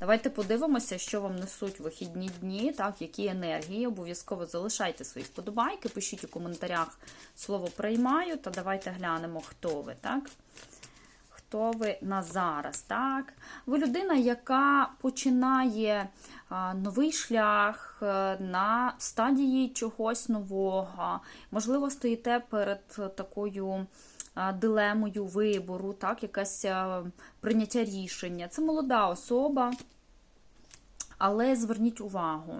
Давайте подивимося, що вам несуть вихідні дні, так, які енергії. Обов'язково залишайте свої вподобайки, пишіть у коментарях слово приймаю, та давайте глянемо, хто ви, так? Хто ви на зараз, так? Ви людина, яка починає новий шлях е, на стадії чогось нового. Можливо, стоїте перед такою дилемою вибору, так, якесь прийняття рішення. Це молода особа. Але зверніть увагу,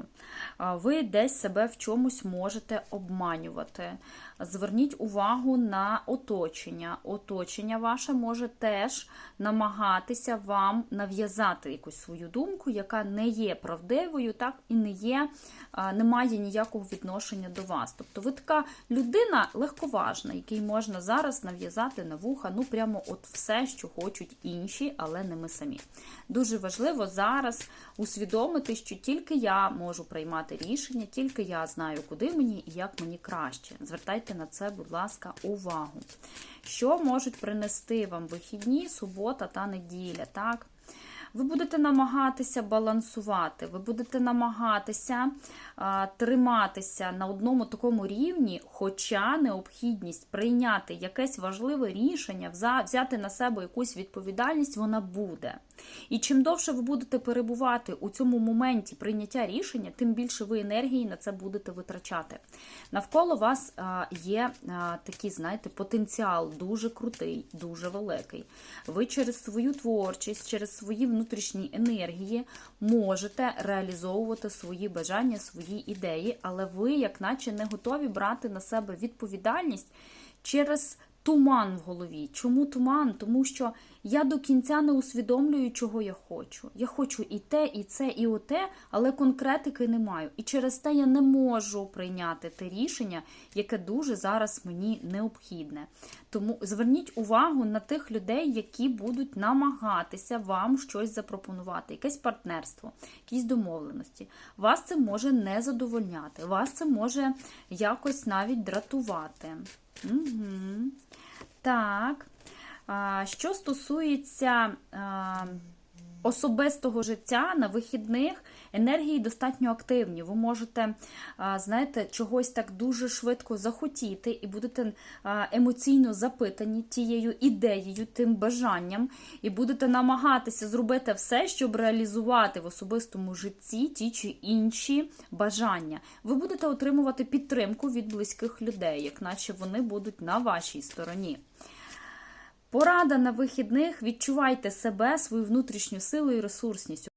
ви десь себе в чомусь можете обманювати. Зверніть увагу на оточення. Оточення ваше може теж намагатися вам нав'язати якусь свою думку, яка не є правдивою, так і не є, не має ніякого відношення до вас. Тобто ви така людина легковажна, якій можна зараз нав'язати на вуха, ну прямо от все, що хочуть інші, але не ми самі. Дуже важливо зараз усвідомити, що тільки я можу приймати рішення, тільки я знаю, куди мені і як мені краще. Звертайте на це, будь ласка, увагу. Що можуть принести вам вихідні, субота та неділя, так? Ви будете намагатися балансувати, ви будете намагатися а, триматися на одному такому рівні, хоча необхідність прийняти якесь важливе рішення, взяти на себе якусь відповідальність, вона буде. І чим довше ви будете перебувати у цьому моменті прийняття рішення, тим більше ви енергії на це будете витрачати. Навколо вас є такий, знаєте, потенціал дуже крутий, дуже великий. Ви через свою творчість, через свої внутрішні енергії можете реалізовувати свої бажання, свої ідеї, але ви, як наче, не готові брати на себе відповідальність через туман в голові. Чому туман? Тому що я до кінця не усвідомлюю, чого я хочу. Я хочу і те, і це, і оте, але конкретики не маю. І через те я не можу прийняти те рішення, яке дуже зараз мені необхідне. Тому зверніть увагу на тих людей, які будуть намагатися вам щось запропонувати, якесь партнерство, якісь домовленості. Вас це може не задовольняти, вас це може якось навіть дратувати. Угу. Так. Що стосується особистого життя на вихідних, енергії достатньо активні. Ви можете, знаєте, чогось так дуже швидко захотіти і будете емоційно запитані тією ідеєю, тим бажанням, і будете намагатися зробити все, щоб реалізувати в особистому житті ті чи інші бажання. Ви будете отримувати підтримку від близьких людей, як наче вони будуть на вашій стороні. Порада на вихідних. Відчувайте себе, свою внутрішню силу і ресурсність.